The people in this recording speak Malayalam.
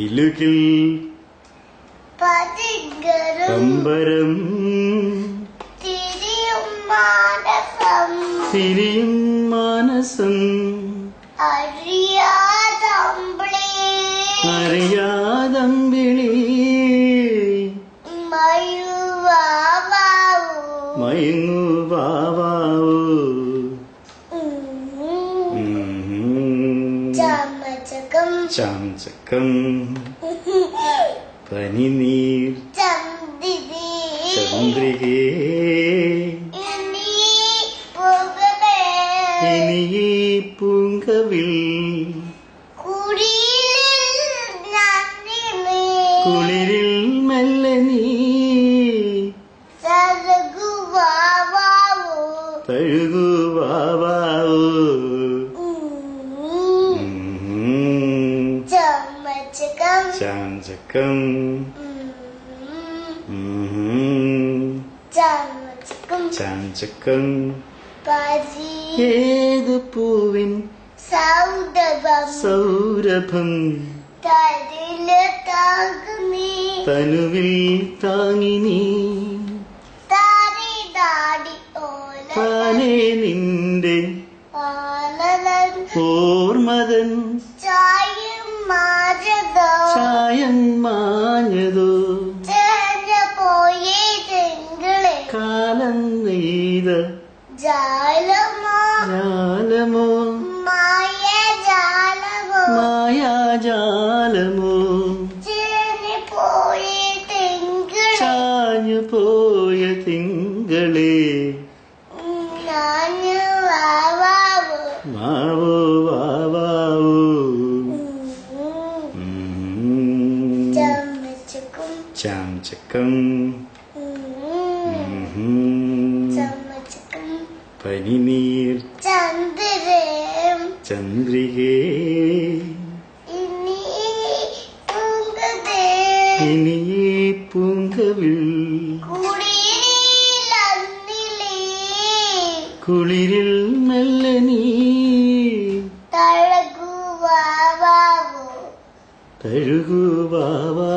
കിലുകിൽ പമ്പരം തിരിയും മാനസം അറിയാതമ്പിളി അറിയാതമ്പിളി ചമചകം ചാംചക്കം പനിനീർ ചന്ദ്രികേ. ഇനി പൂങ്കവിൽ. കുളിരിൽ മെല്ലെ നീ സരകുവാവൂ ചാഞ്ചക്കം ചമചകം ചാഞ്ചക്കം പരി. ഏതു പൂവിൻ സൗദവം സൗരഭം? തരിൽ താകുമീ തനുവിൽ താങ്ങി നീ. താരി ദാടി ഓല താനേ നിന്റെ ഓലലൻ ഓർമ്മതൻ ചായം മാജതോ ചായം മാഞ്ഞതു. കാലം നെയ്ത. ജാലമോ? മായാജാലമോ ചേഞ്ഞ പോയേ തിങ്കളെ. ചാംചക്കം പനിനീർ ചന്ദ്രികേ ഇനി പൂങ്കതേ ഇനി പൂങ്കവിൽ കുളിരിൽ മെല്ലെ നീ തഴകുവാവോ തഴുകു വാവാ